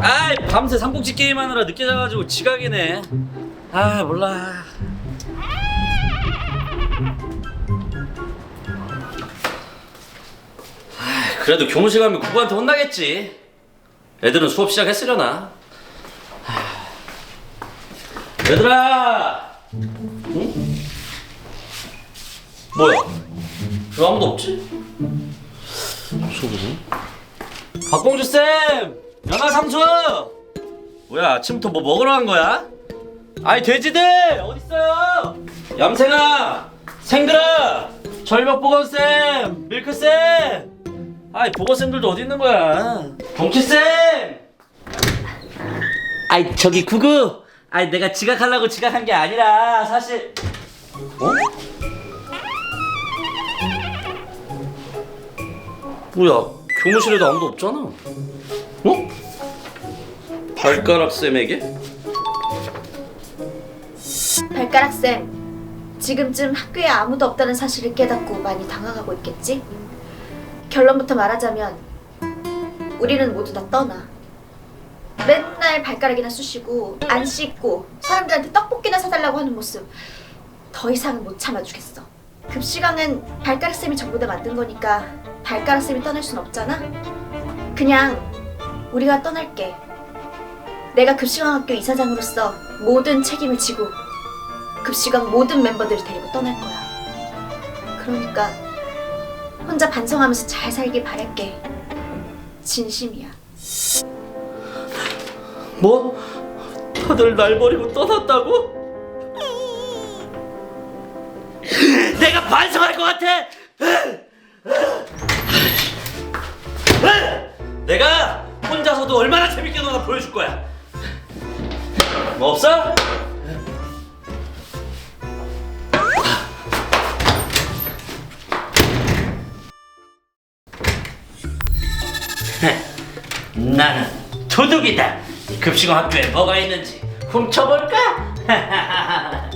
아이 밤새 삼국지 게임하느라 늦게 자가지고 지각이네 아 몰라 아, 그래도 교무실 가면 구구한테 혼나겠지 애들은 수업 시작했으려나 아. 얘들아 응? 뭐야 왜 아무도 없지? 소리지? 박봉주 쌤, 연하 상수. 뭐야 아침부터 뭐 먹으러 간 거야? 아이 돼지들 어디 있어요? 얌생아, 생들아, 절벽 보건 쌤, 밀크 쌤. 아이 보건 쌤들도 어디 있는 거야? 동키 쌤. 아이 저기 구구. 아이 내가 지각하려고 지각한 게 아니라 사실. 어? 뭐야 교무실에도 아무도 없잖아 어? 발가락 쌤에게? 발가락 쌤, 지금쯤 학교에 아무도 없다는 사실을 깨닫고 많이 당황하고 있겠지? 결론부터 말하자면 우리는 모두 다 떠나. 맨날 발가락이나 쑤시고 안 씻고 사람들한테 떡볶이나 사달라고 하는 모습 더 이상은 못 참아주겠어. 급식왕은 발가락 쌤이 전부 다 만든 거니까 발가락 쌤이 떠날 순 없잖아. 그냥 우리가 떠날게. 내가 급식왕 학교 이사장으로서 모든 책임을 지고 급식왕 모든 멤버들을 데리고 떠날 거야. 그러니까 혼자 반성하면서 잘 살길 바랄게. 진심이야. 뭐? 다들 날 버리고 떠났다고? 내가 반성할 것 같아! 내가 혼자서도 얼마나 재밌게 노나 보여줄 거야 뭐 없어? 나는 도둑이다. 이 급식원 학교에 뭐가 있는지 훔쳐볼까?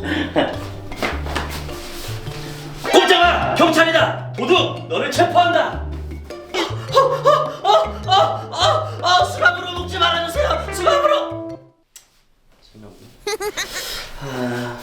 꼼짝아! 경찰이다! 도둑! 너를 체포한다! 어, 어, 어, 어, 수갑으로 묶지 말아주세요! 수갑으로! 아.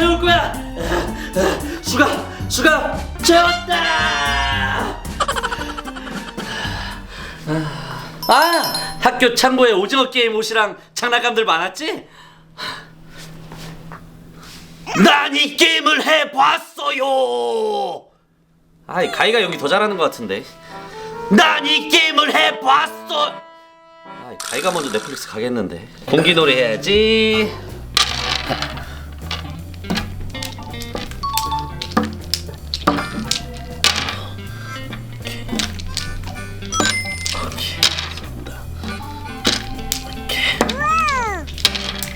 채울 거야! 수갑! 수갑! 채웠다! 아 학교 창고에 오징어 게임 옷이랑 장난감들 많았지? 난 이 게임을 해봤어요. 아이 가이가 연기 더 잘하는 것 같은데. 난 이 게임을 해봤어. 아이 가이가 먼저 넷플릭스 가겠는데. 공기놀이 해야지.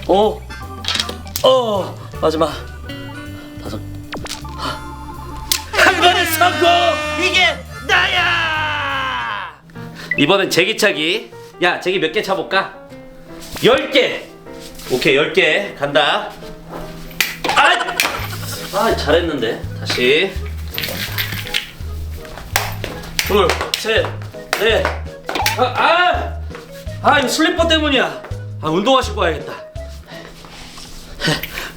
어, 어, 마지막 다섯, 한 번에 성공! 이게 나야! 이번엔 제기차기. 야, 제기 몇 개 차볼까? 열 개. 오케이, 열 개. 간다. 아, 아, 잘했는데. 다시. 둘, 셋, 넷. 아, 아, 아, 이거 슬리퍼 때문이야. 아, 운동화 신고 와야겠다.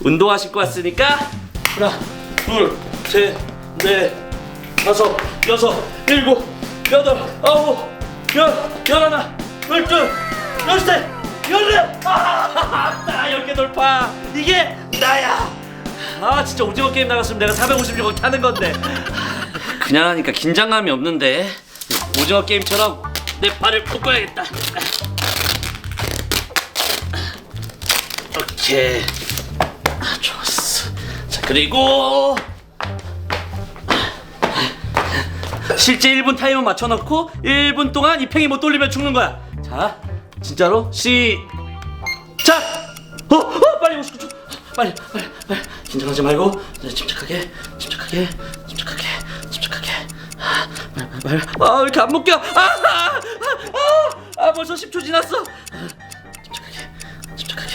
운동화 신고 왔으니까 하나, 둘, 셋, 넷, 다섯, 여섯, 일곱, 여덟, 아홉, 열, 열하나, 열둘, 열셋, 열넷, 아, 나 열 개 돌파. 이게 나야. 아, 진짜 오징어 게임 나갔으면 내가 456억 타는 건데. 그냥 하니까 긴장감이 없는데 오징어 게임처럼 내 발을 묶어야겠다. 오케이. 아, 그리고 실제 1분 타이머 맞춰놓고 1분 동안 이 팽이 못 돌리면 죽는 거야. 자, 진짜로 시작. 어, 어 빨리 59초. 빨리, 빨리, 빨리. 긴장하지 말고 자, 침착하게, 침착하게, 침착하게, 침착하게. 아, 빨리, 빨리. 아, 왜 이렇게 안 묶여? 아, 아, 아, 아, 벌써 10초 지났어. 아, 침착하게, 침착하게,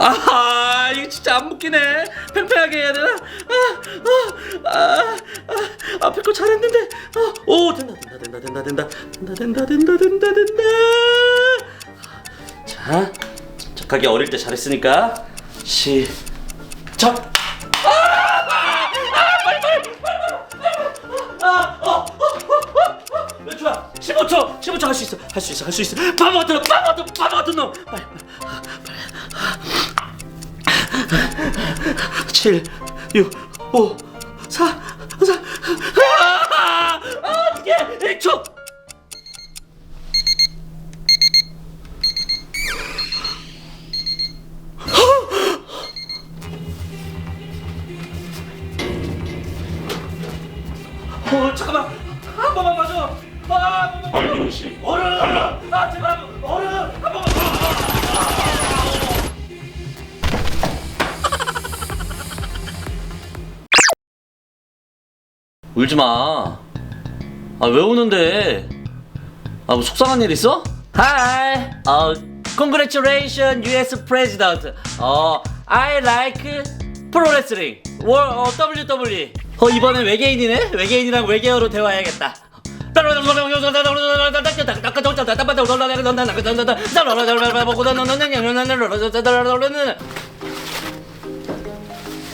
아하 이거 진짜 안 묶이네 팽팽하게 해야 되나 아, 아아 아 아, 앞에 거 잘했는데 아, 오 된다 된다 된다 된다 된다 된다 된다 된다 된다 자 착하게 어릴 때 잘했으니까 시작 아, 아, 아, 빨리 빨리 빨리 아, 어, 어, 어, 어, 어. 몇 초야? 15초, 15초 할 수 있어, 할 수 있어, 할 수 있어. 바보 같은 놈, 바보 같은, 바보 같은 놈. 빨리, 빨리. 7, 6, 5, 4, 4. 아, 아, 어떻게? 1초. 울지 마. 아, 왜 우는데? 아, 뭐 속상한 일 있어? Hi. 어, congratulations US President. 어, I like wrestling. 월 어, WWE. 어, 이번엔 외계인이네. 외계인이랑 외계어로 대화해야겠다.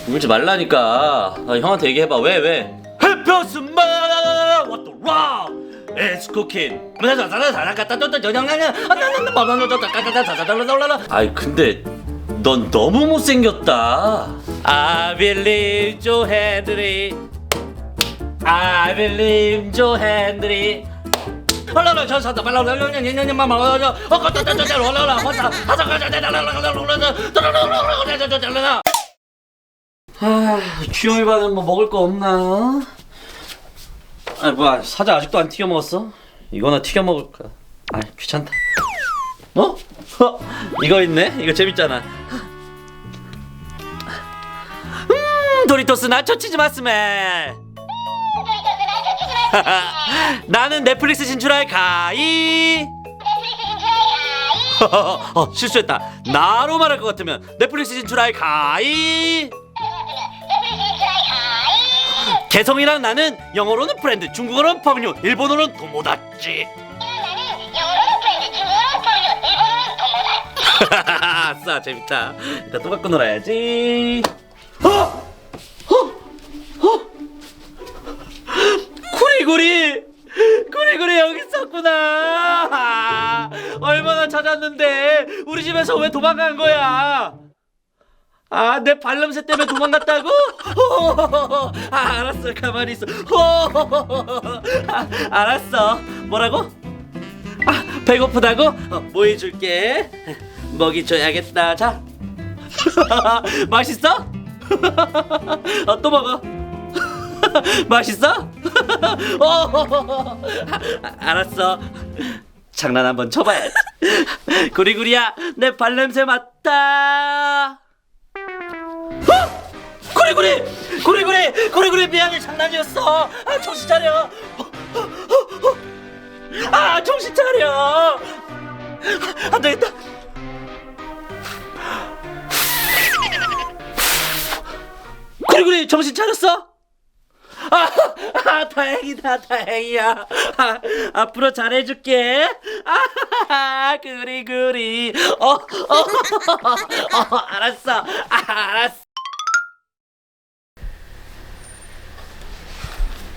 울지 말라니까. 아, 형한테 얘기해봐. 왜 왜? 표수마 what the wrong It's cooking. 아이 근데 넌 너무 못생겼다. I believe Joe Henry. I believe Joe Henry. 아, 주영이 반은 뭐 먹을 거 없나? 아 뭐야 사자 아직도 안 튀겨 먹었어? 이거나 튀겨 먹을까? 아 귀찮다. 어? 어? 이거 있네? 이거 재밌잖아. 음 도리토스 나초 치즈 마스메. 나는 넷플릭스 진출할 가이. 어, 실수했다. 나로 말할 것 같으면 넷플릭스 진출할 가이. 개성이랑 나는 영어로는 프렌드, 중국어로는 퍼뮤, 일본어로는 도모다치. 아싸 재밌다. 이따 또 바꿔 놀아야지. 어? 어? 어? 구리구리 구리구리 여기 있었구나. 얼마나 찾았는데 우리 집에서 왜 도망간 거야? 아, 내 발냄새 때문에 도망갔다고? 아, 알았어. 가만히 있어. 아, 알았어. 뭐라고? 아, 배고프다고? 어, 뭐 해줄게. 먹이 줘야겠다. 자. 맛있어? 어, 또 먹어. 맛있어? 어, 아, 알았어. 장난 한번 쳐봐야지. 구리구리야, 내 발냄새 맡다. 어? 구리구리! 구리구리! 구리구리 미안해 장난이었어. 아 정신 차려. 어, 어, 어, 어. 아 정신 차려. 안 되겠다. 구리구리 정신 차렸어? 아, 아 다행이다 다행이야 아, 앞으로 잘해줄게 아 그리 그리 어, 어, 어 알았어 아, 알았어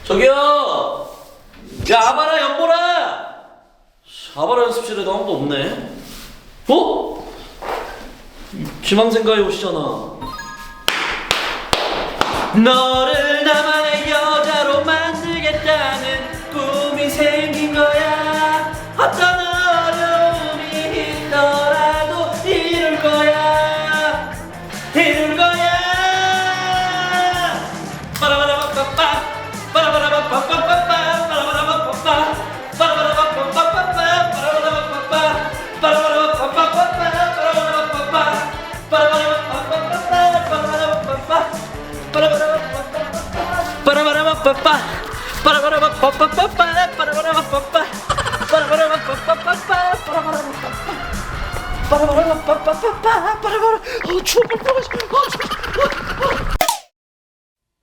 저기요! 야 아바라 연보라! 아바라 연습실에도 아무도 없네. 어? 지망생가에 오시잖아. 너를 나만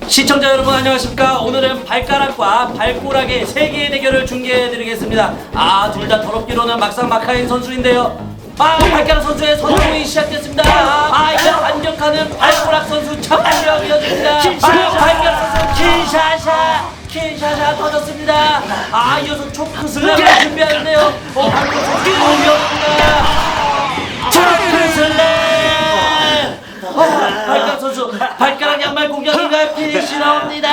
시청자 여러분 안녕하십니까? 오늘은 발가락과 발꼬락의 세계의 대결을 중계해드리겠습니다. 아 둘 다 더럽기로는 막상 막하인 선수인데요. 아 발가락 선수의 선동이 시작됐습니다. 아 이제 반격하는 발꼬락 선수 참실력 이어집니다. 아 발가락 선수 kin샤샤 kin샤샤 터졌습니다 아 이어서 초크 슬램을 준비하는데요 어 발꼬락 선수 공격입니다 초크 슬램 아, 발가락 선수 발가락 양말 공격인가요? 피니시 나옵니다.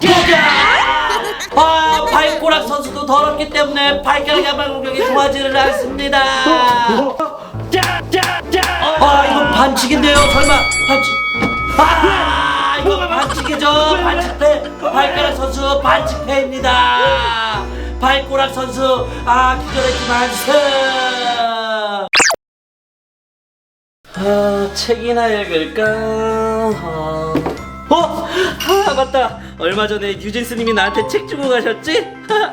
공격! 아 발꼬락 선수도 더럽기 때문에 발가락 양말 공격이 통하지를 않습니다. 아 이건 반칙인데요. 설마 반칙? 아 이거 반칙이죠. 반칙패 발가락 선수 반칙패입니다. 발꼬락 선수 아 기절했지만 승. 아, 책이나 읽을까? 아. 어? 아, 맞다. 얼마 전에 유진 스님이 나한테 책 주고 가셨지?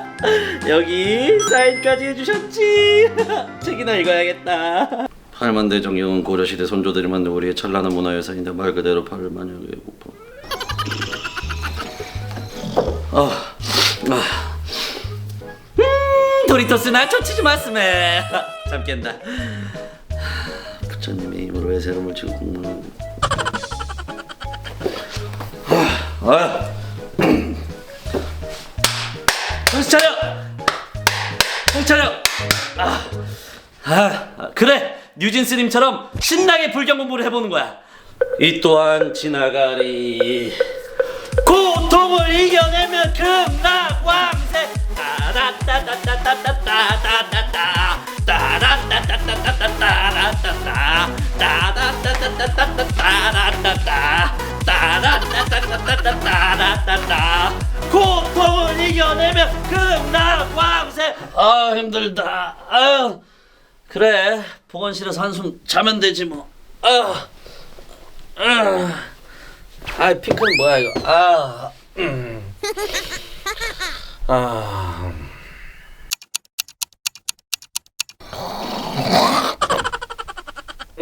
여기 사인까지 해주셨지? 책이나 읽어야겠다. 팔만대 정경은 고려시대 선조들이 만든 우리의 찬란한 문화유산인데 말 그대로 팔만여의 고파. 아, 아. 음, 도리토스 나 초 치지 마스메. 잠 깬다. 부처님의 힘으로 외세름을 치고 공무는 아, 아. 뉴진스님처럼 신나게 불경 공부를 해보는 거야. 이 또한 지나가리. 고통을 이겨내면 극락 왕세. 고통을 이겨내면 극락 왕세. 아 힘들다. 아유. 그래 보건실에서 한숨 자면 되지 뭐 아, 아. 아, 핑크는 뭐야 이거? 아, 음. 아.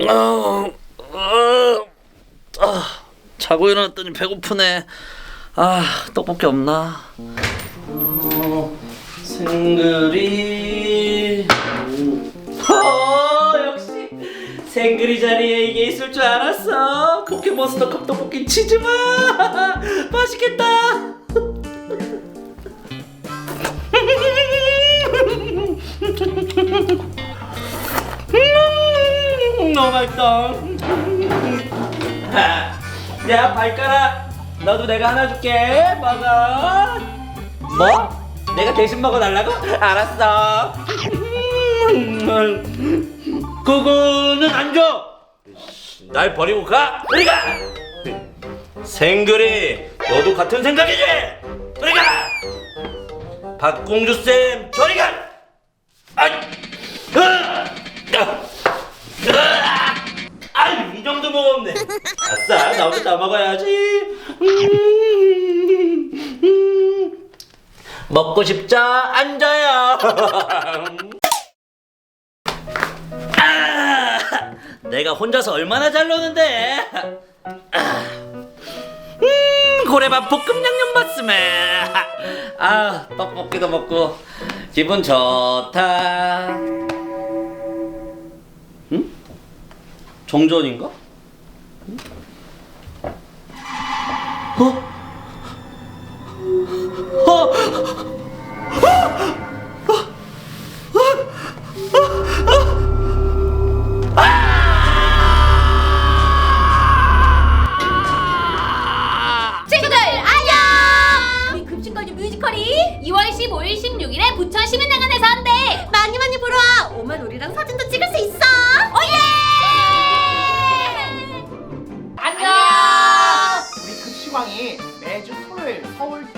아, 아, 아, 자고 일어났더니 배고프네. 아, 떡볶이 없나? 어, 생그리. 어, 역시 생그리 자리에 이게 있을 줄 알았어. 포켓몬스터 컵 떡볶이 치즈마. 맛있겠다. 음, 너무 맛있다. 야 발가락, 너도 내가 하나 줄게. 먹어. 뭐? 내가 대신 먹어달라고? 알았어. 그거는 안 줘. 날 버리고 가. 우리 가. 생글이, 너도 같은 생각이지? 우리 가. 박공주 쌤, 저리 가. 아이! 아, 정도 먹었네. 아싸, 나 혼자 다 먹어야지. 음, 음. 먹고 싶죠? 앉아요. 내가 혼자서 얼마나 잘 노는데. 아, 음, 고래밥 볶음 양념 봤으면. 아, 떡볶이도 먹고 기분 좋다. 응? 정전인가? 어?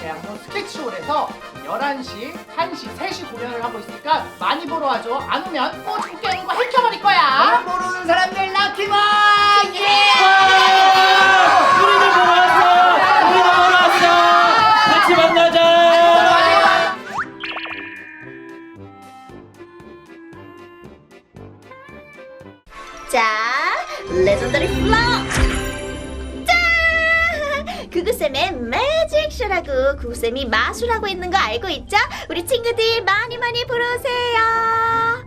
대학로 스케치홀에서 11시, 1시, 3시 공연을 하고 있으니까 많이 보러 와줘. 안 오면 꼬집고 깨는 거 해켜버릴 거야. 모르는 사람들 럭키만! 예! 매직쇼라고 구구쌤이 마술하고 있는 거 알고 있죠? 우리 친구들 많이 많이 보러 오세요.